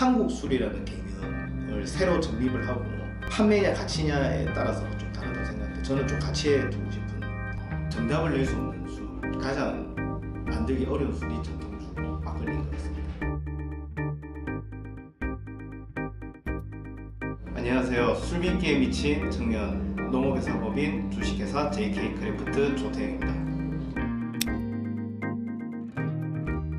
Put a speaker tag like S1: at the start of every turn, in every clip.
S1: 한국 술이라는 개념을 새로 정립을 하고 판매냐 가치냐에 따라서 좀 다르다고 생각하는데 저는 좀 가치에 두고 싶은 정답을 낼 수 없는 술 가장 만들기 어려운 술이 전통주 막걸리인 것 같습니다. 안녕하세요. 술빚기에 미친 청년 농업회사 법인 주식회사 JK 크래프트 조태영입니다.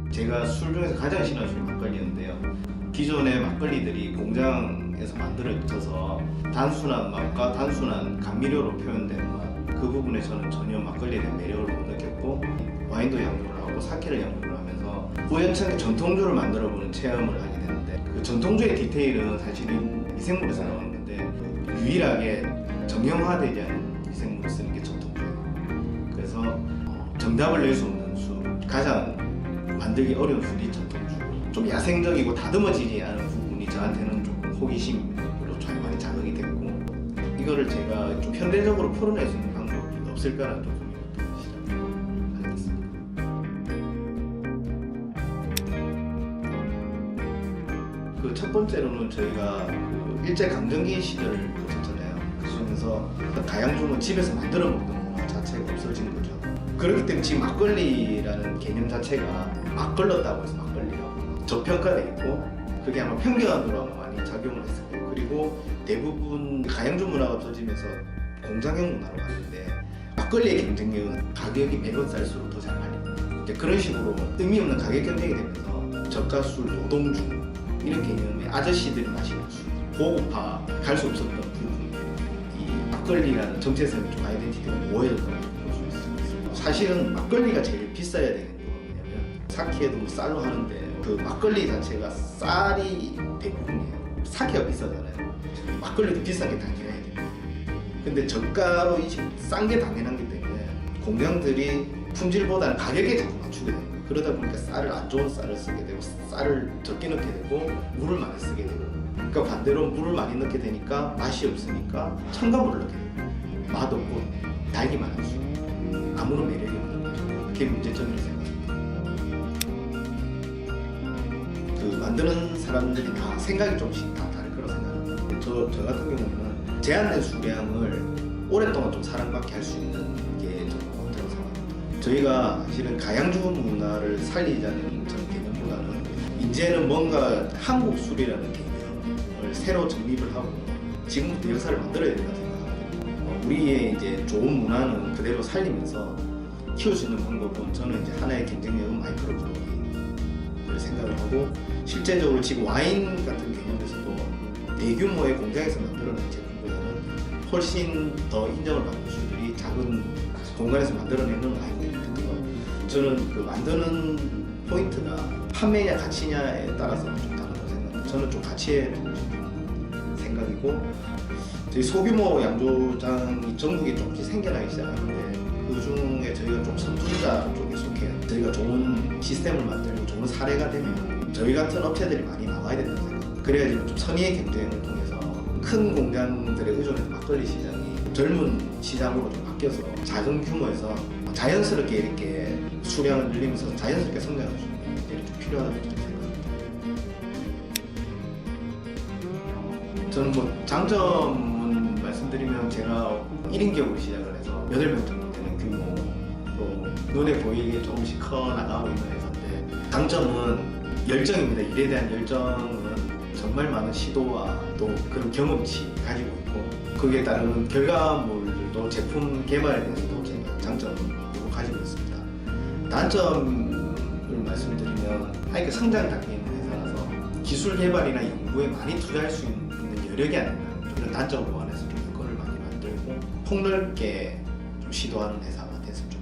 S1: 제가 술 중에서 가장 싫어하는 술이 막걸리였는데요. 기존의 막걸리들이 공장에서 만들어져서 단순한 맛과 단순한 감미료로 표현되는 맛. 그 부분에 저는 전혀 막걸리에 대한 매력을 못 느꼈고 와인도 양조를 하고 사케를 양조를 하면서 우연찮게 전통주를 만들어 보는 체험을 하게 됐는데 그 전통주의 디테일은 사실은 미생물에서 나오는 건데 유일하게 정형화되지 않은 미생물을 쓰는 게 전통주예요. 그래서 어, 정답을 낼 수 없는 술 가장 만들기 어려운 술이 전통주. 좀 야생적이고 다듬어지지 않은 부분이 저한테는 조금 호기심으로 좀 많이 자극이 됐고 이거를 제가 좀 현대적으로 풀어낼 수 있는 방법이 없을까라는 좀 고민부터 시작하겠습니다. 그첫 번째로는 저희가 그 일제 강점기 시절을 거쳤잖아요. 그 중에서 가양주는 집에서 만들어 먹는 것 자체가 없어진 거죠. 그렇기 때문에 지금 막걸리라는 개념 자체가 막걸렸다고 해서 막걸리라고 저평가돼 있고 그게 아마 편견으로 아마 많이 작용을 했을 거예요. 그리고 대부분 가양주 문화가 없어지면서 공장형 문화로 갔는데 막걸리의 경쟁력은 가격이 매번 쌀수록 더 잘 팔립니다. 그런 식으로 의미 없는 가격 경쟁이 되면서 저가술, 노동주 이런 개념의 아저씨들이 마시는 술 고급화 갈 수 없었던 부분 이 막걸리라는 정체성이 좀 아이덴티티가 모호해졌다고 볼수 있습니다. 사실은 막걸리가 제일 비싸야 되는 이유가 뭐냐면 사케도 뭐 쌀로 하는데 그 막걸리 자체가 쌀이 대부분이에요. 사케가 비싸잖아요. 막걸리도 비싼 게 당연해야 돼요. 근데 저가로 싼 게 당연한기 때문에 공장들이 품질보다는 가격에 자꾸 맞추게 돼요. 그러다 보니까 쌀을 안 좋은 쌀을 쓰게 되고 쌀을 적게 넣게 되고 물을 많이 쓰게 되고 그러니까 반대로 물을 많이 넣게 되니까 맛이 없으니까 첨가물을 넣게 돼요. 맛 없고 달기만 할 수. 아무런 매력이 없는 거죠. 그게 문제점이라고 생각합니다. 만드는 사람들이 다 생각이 조금씩 다 다를 거라고 생각합니다. 저, 저 같은 경우는 제한된 수량을 오랫동안 좀 사랑받게 할 수 있는 게 저는 좋다고 생각합니다. 저희가 사실은 가양주 문화를 살리자는 전 개념보다는 이제는 뭔가 한국 술이라는 개념을 새로 정립을 하고 지금부터 역사를 만들어야 된다고 생각합니다. 어, 우리의 이제 좋은 문화는 그대로 살리면서 키울 수 있는 방법은 저는 이제 하나의 경쟁력은 마이크로 브루어리를 생각을 하고 실제적으로 지금 와인 같은 개념에서도 대규모의 공장에서 만들어낸 제품보다는 훨씬 더 인정을 받는 술들이 작은 공간에서 만들어내는 있는 거 저는 그 만드는 포인트가 판매냐 가치냐에 따라서 좀 다르다고 생각합니다. 저는 좀 가치에 생각이고 저희 소규모 양조장이 전국에 조금씩 생겨나기 시작하는데 좀 선두주자 쪽에 속해요. 저희가 좋은 시스템을 만들고 좋은 사례가 되면 저희 같은 업체들이 많이 나와야 된다고 생각합니다. 그래야지 좀 선의의 경쟁을 통해서 큰 공장들의 의존해서 막걸리 시장이 젊은 시장으로 좀 바뀌어서 작은 규모에서 자연스럽게 이렇게 수량을 늘리면서 자연스럽게 성장할 수 있는 일이 좀 필요하다고 생각합니다. 저는 뭐 장점은 말씀드리면 제가 1인 기업으로 시작을 해서 8명 정도 되는 규모로 눈에 보이게 조금씩 커 나가고 있는 회사인데 장점은 열정입니다. 일에 대한 열정은 정말 많은 시도와 또 그런 경험치 가지고 있고 거기에 따른 결과물들도 제품 개발에 대해서도 제가 장점을 가지고 있습니다. 단점을 말씀드리면 아이가 성장 단계에 있는 회사라서 기술 개발이나 연구에 많이 투자할 수 있는 여력이 안 된다는 그런 단점으로 안에서 좀 여건을 많이 만들고 폭넓게 좀 시도하는 회사가 돼서 좀